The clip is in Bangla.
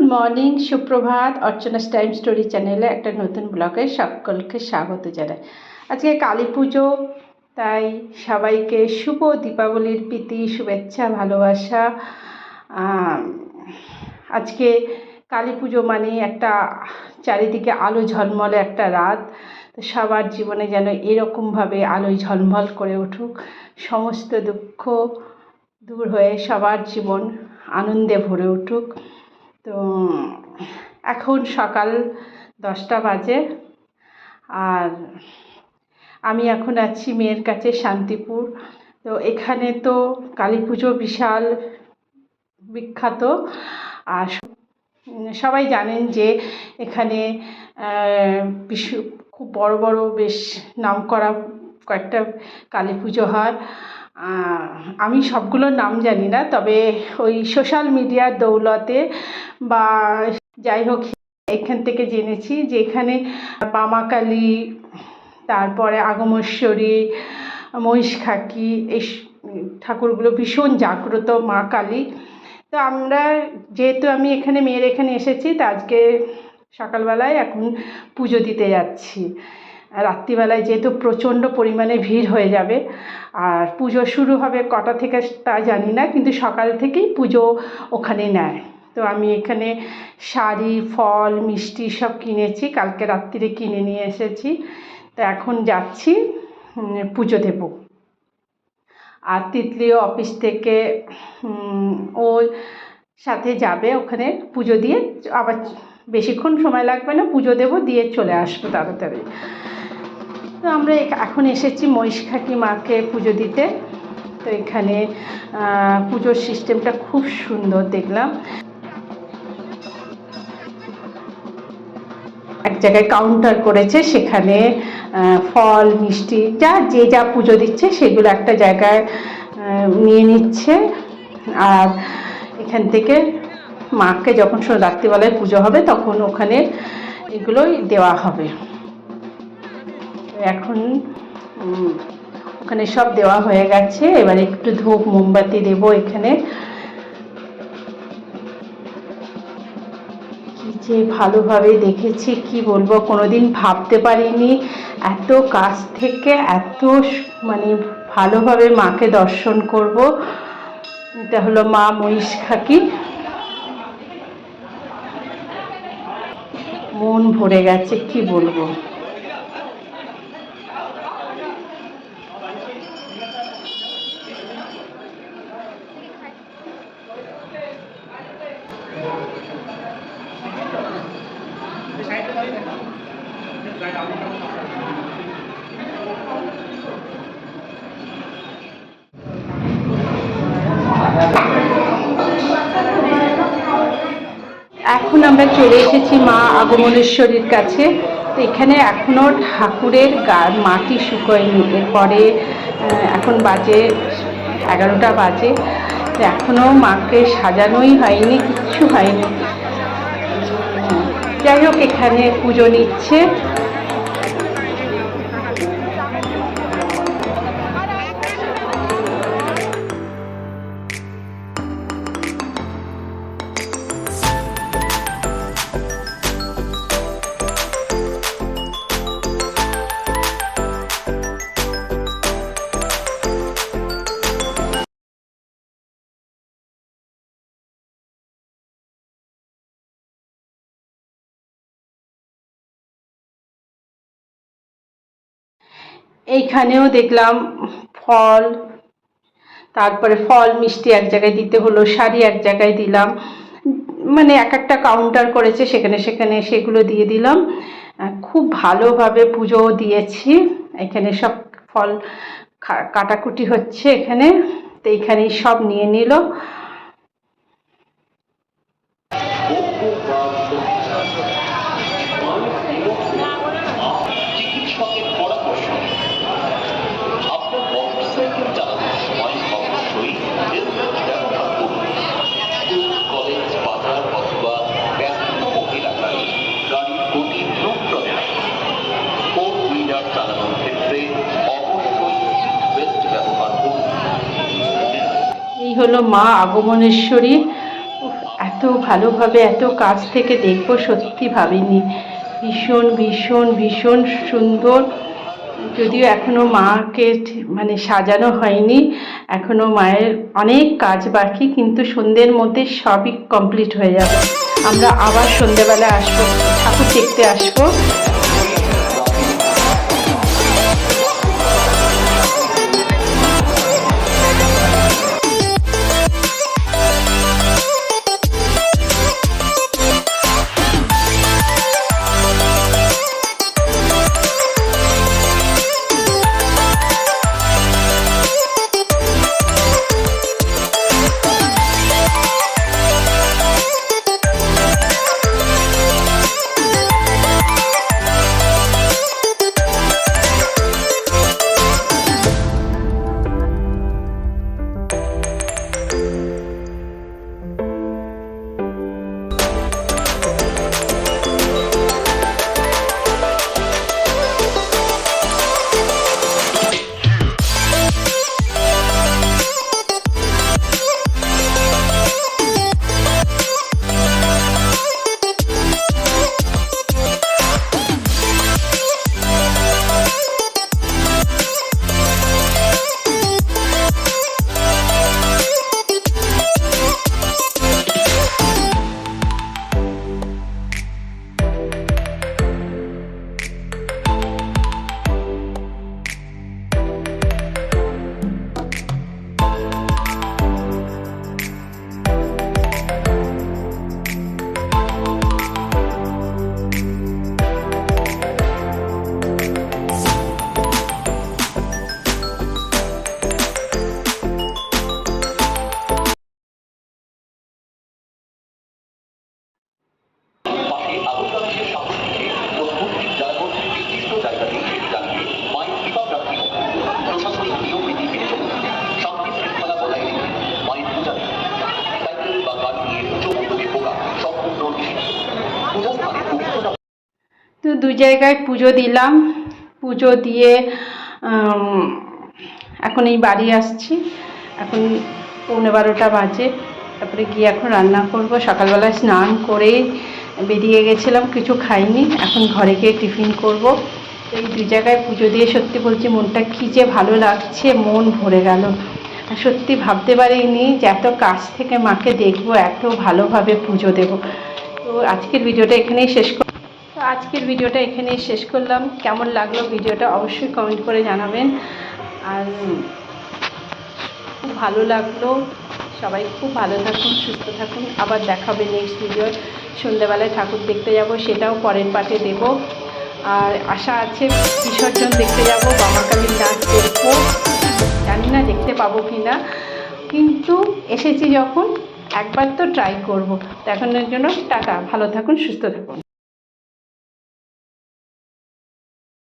গুড মর্নিং, সুপ্রভাত, অর্চনাস টাইম স্টোরি চ্যানেলে একটা নতুন ব্লগে সকলকে স্বাগত জানাই। আজকে কালী পুজো, তাই সবাইকে শুভ দীপাবলির প্রীতি, শুভেচ্ছা, ভালোবাসা। আজকে কালী পুজো মানে একটা চারিদিকে আলো ঝলমলে একটা রাত। তো সবার জীবনে যেন এরকমভাবে আলোয় ঝলমল করে উঠুক। সমস্ত দুঃখ দূর হয়ে সবার জীবন আনন্দে ভরে উঠুক। তো, এখন সকাল দশটা বাজে। আর আমি এখন আছি মেয়ের কাছে শান্তিপুর। তো এখানে তো কালী পুজো বিশাল বিখ্যাত। আর সবাই জানেন যে এখানে খুব বড় বড় বেশ নামকরা কয়েকটা কালী পুজো হয়। আমি সবগুলোর নাম জানি না, তবে ওই সোশ্যাল মিডিয়ার দৌলতে বা যাই হোক, এখান থেকে জেনেছি যে এখানে পামাকালী তারপরে আগমেশ্বরী মহিষখাকি, এই ঠাকুরগুলো ভীষণ জাগ্রত মা কালী তো আমরা যেহেতু আমি এখানে, মেয়ের এখানে এসেছি, তো আজকে সকালবেলায় এখন পুজো দিতে যাচ্ছি। রাত্রিবেলায় যেহেতু প্রচণ্ড পরিমাণে ভিড় হয়ে যাবে, আর পুজো শুরু হবে কটা থেকে তা জানি না, কিন্তু সকাল থেকেই পুজো ওখানে নেয়। তো আমি এখানে শাড়ি, ফল, মিষ্টি সব কিনেছি, কালকে রাত্রিরে কিনে নিয়ে এসেছি। তো এখন যাচ্ছি পুজো দেবো। আর তিতলিও অফিস থেকে ও সাথে যাবে ওখানে পুজো দিয়ে, আবার বেশিক্ষণ সময় লাগবে না, পুজো দেবো, দিয়ে চলে আসব তাড়াতাড়ি। তো আমরা এখ- এখন এসেছি মহিষখাকি মাকে পুজো দিতে। তো এখানে পুজোর সিস্টেমটা খুব সুন্দর দেখলাম। এক জায়গায় কাউন্টার করেছে, সেখানে ফল, মিষ্টি, যা, যে যা পুজো দিচ্ছে সেগুলো একটা জায়গায় নিয়ে নিচ্ছে। আর এখান থেকে মাকে যখন রাত্রিবেলায় পুজো হবে তখন ওখানে এগুলোই দেওয়া হবে। এখন ওখানে সব দেওয়া হয়ে গেছে। এবার একটু ধূপ, মোমবাতি দেবো এখানে। যে ভালোভাবে দেখেছি, কি বলব, কোনোদিন ভাবতে পারিনি। এত কাছ থেকে এত মানে ভালোভাবে মাকে দর্শন করব। এটা হলো মা মহিষখাকি মন ভরে গেছে, কি বলব এখন আমরা চলে এসেছি মা আগমনেশ্বরীর কাছে। তো এখানে এখনও ঠাকুরের গা, মাটি শুকোয়নি। এরপরে এখন বাজে এগারোটা বাজে। তো এখনও মাকে সাজানোই হয়নি, কিচ্ছু হয়নি। যাই হোক, এখানে পুজো নিচ্ছে। এইখানেও দেখলাম ফল, তারপরে ফল মিষ্টি এক জায়গায় দিতে হলো, শাড়ি এক জায়গায় দিলাম। মানে এক একটা কাউন্টার করেছে, সেখানে সেখানে সেগুলো দিয়ে দিলাম। খুব ভালোভাবে পুজোও দিয়েছি। এখানে সব ফল কাটাকুটি হচ্ছে এখানে। তো এইখানেই সব নিয়ে নিল। এই হলো মা আগমনেশ্বরী। এত ভালোভাবে এত কাছ থেকে দেখব, সত্যি ভাবিনি। ভীষণ ভীষণ ভীষণ সুন্দর। যদিও এখনও মাকে মানে সাজানো হয়নি, এখনও মায়ের অনেক কাজ বাকি, কিন্তু সন্ধ্যের মধ্যে সবই কমপ্লিট হয়ে যাবে। আমরা আবার সন্ধ্যেবেলা আসব, ঠাকুর দেখতে আসব। তো দু জায়গায় পুজো দিলাম। পুজো দিয়ে এখন এই বাড়ি আসছি। এখন পৌনে বারোটা বাজে। তারপরে গিয়ে এখন রান্না করব। সকালবেলা স্নান করে বেরিয়ে গেছিলাম, কিছু খাইনি। এখন ঘরে গিয়ে টিফিন করব। এই দু জায়গায় পুজো দিয়ে সত্যি বলছি, মনটা কী যে ভালো লাগছে, মন ভরে গেল। সত্যি ভাবতে পারিনি যে এত কাছ থেকে মাকে দেখব, এত ভালোভাবে পুজো দেব। তো আজকের ভিডিওটা এখানেই শেষ কর তো আজকের ভিডিওটা এখানেই শেষ করলাম। কেমন লাগল ভিডিওটা অবশ্যই কমেন্ট করে জানাবেন। আর খুব ভালো লাগল। সবাই খুব ভালো থাকুন, সুস্থ থাকুন। আবার দেখাবে নেক্সট ভিডিও সন্ধ্যেবেলায় ঠাকুর দেখতে যাব, সেটাও পরের পাটে দেব। আর আশা আছে বিসর্জন দেখতে যাব বামাকালীর নাচ দেখব। জানি না দেখতে পাবো কি না কিন্তু এসেছি যখন, একবার তো ট্রাই করব। তো এখনের জন্য টাটা। ভালো থাকুন, সুস্থ থাকুন।